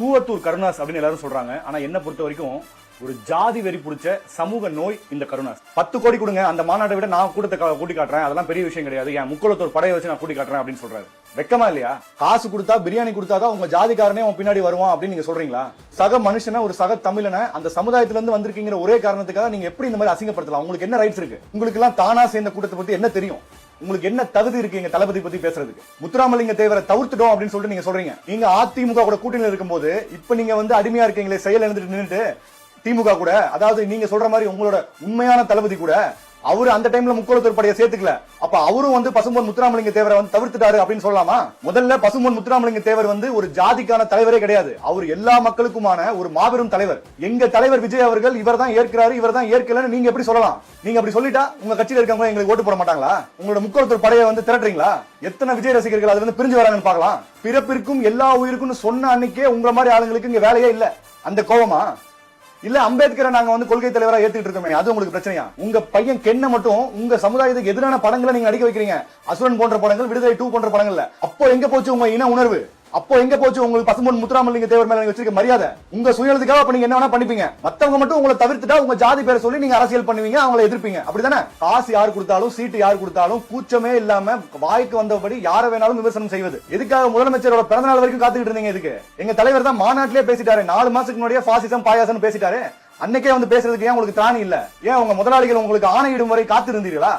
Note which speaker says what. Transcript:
Speaker 1: கூவத்தூர் கருணாஸ் அப்படின்னு எல்லாரும் சொல்றாங்க. ஆனா என்ன பொறுத்த வரைக்கும் ஒரு ஜாதி வெறி பிடிச்ச சமூக நோய் இந்த கருணா. பத்து கோடி கொடுங்க அந்த மாநாட்டை விட நான் கூட்டத்தை கூட்டி காட்டுறேன். அதெல்லாம் பெரிய விஷயம் கிடையாது. என் முக்குளத்தூர் படையை வச்சு நான் கூட்டி காட்டுறேன் அப்படின்னு சொல்றாரு. வெக்கமா இல்லையா? காசு கொடுத்தா பிரியாணி கொடுத்தாதான் உங்க ஜாதிக்காரனே உன் பின்னாடி வருவான் அப்படின்னு நீங்க சொல்றீங்களா? சக மனுஷனை ஒரு சக தமிழனை அந்த சமுதாயத்துல இருந்து வந்திருக்கீங்கிற ஒரே காரணத்துக்காக நீங்க எப்படி இந்த மாதிரி அசிங்கப்படுத்தலாம்? உங்களுக்கு என்ன ரைட்ஸ் இருக்கு? உங்களுக்கு எல்லாம் தானா சேர்ந்த கூட்டத்தை பத்தி என்ன தெரியும்? உங்களுக்கு என்ன தகுதி இருக்கு எங்க தளபதி பத்தி பேசுறதுக்கு? முத்துராமலிங்க தேவரை தவிர்த்துட்டோம் அப்படின்னு சொல்லிட்டு நீங்க சொல்றீங்க. நீங்க அதிமுக கூட கூட்டணியில் இருக்கும்போது இப்ப நீங்க வந்து அடிமையா இருக்கீங்களே செயல் எழுந்துட்டு நின்றுட்டு திமுக கூட அதாவது நீங்க சொல்ற மாதிரி உங்களோட உண்மையான தளபதி கூட அவரு அந்த டைம்ல முக்கோளத்தூர் படையை சேர்த்துக்கல. அப்ப அவரும் வந்து பசும்பொன் முத்துராமலிங்க தேவரை வந்து தவிர்த்துட்டாரு அப்படின்னு சொல்லலாமா? முதல்ல பசும்பொன் முத்துராமலிங்க தேவர் வந்து ஒரு ஜாதிக்கான தலைவரே கிடையாது. அவர் எல்லா மக்களுக்குமான ஒரு மாபெரும் தலைவர். எங்க தலைவர் விஜய் அவர்கள் இவர் தான் ஏற்கிறாரு இவர் தான் ஏற்கலன்னு நீங்க எப்படி சொல்லலாம்? நீங்க அப்படி சொல்லிட்டா உங்க கட்சியில இருக்கவங்க எங்களுக்கு ஓட்டு போட மாட்டாங்களா? உங்களோட முக்கோலத்தூர் படையை வந்து திரட்டுறீங்களா? எத்தனை விஜய் ரசிகர்கள் அது வந்து பிரிஞ்சு வராங்கன்னு பார்க்கலாம். பிறப்பிற்கும் எல்லா உயிருக்கும் சொன்ன அன்னைக்கே உங்களை மாதிரி ஆளுங்களுக்கு இங்க வேலையே இல்ல. அந்த கோவமா? இல்ல அம்பேத்கரை நாங்க வந்து கொள்கை தலைவரா ஏத்துக்கிட்டு இருக்கோமே அது உங்களுக்கு பிரச்சனையா? உங்க பையன் கென்ன மட்டும் உங்க சமுதாயத்துக்கு எதிரான படங்களை நீங்க நடிக்க வைக்கிறீங்க. அசுரன் போன்ற படங்கள் விடுதலை டூ போன்ற படங்கள்ல. அப்போ எங்க போச்சு உங்க இன உணர்வு? அப்போ எங்க போச்சு? உங்களுக்கு பசும்பொன் முத்துராமலிங்க தேவர் மேல நீங்க வச்சிருக்க மரியாதை. உங்க சுயநலத்துக்காக அப்ப நீங்க என்ன வேணா பண்ணிப்பீங்க. மத்தவங்க மட்டும் உங்களை தவிர்த்துட்டா உங்க ஜாதி பேரை சொல்லி நீங்க அரசியல் பண்ணுவீங்க அவங்களை எதிர்ப்பீங்க. அப்படிதானே? காசு யார் கொடுத்தாலும் சீட்டு யார் கொடுத்தாலும் கூச்சமே இல்லாம வாய்க்கு வந்தபடி யாரை வேணாலும் விமர்சனம் செய்வது. எதுக்காக முதலமைச்சரோட பிறந்த நாள் வரைக்கும் காத்துக்கிட்டு இருந்தீங்க இதுக்கு? எங்க தலைவர் தான் மாநாட்டிலே பேசிட்டாரு. நாலு மாசத்துக்கு முன்னாடியே பாசிசம் பாயாசம் பேசிட்டாரு. அன்னைக்கே வந்து பேசுறதுக்கு ஏன் உங்களுக்கு திராணி இல்ல? ஏன் உங்க முதலாளிகள் உங்களுக்கு ஆணையிடும் வரை காத்திருந்தீர்களா?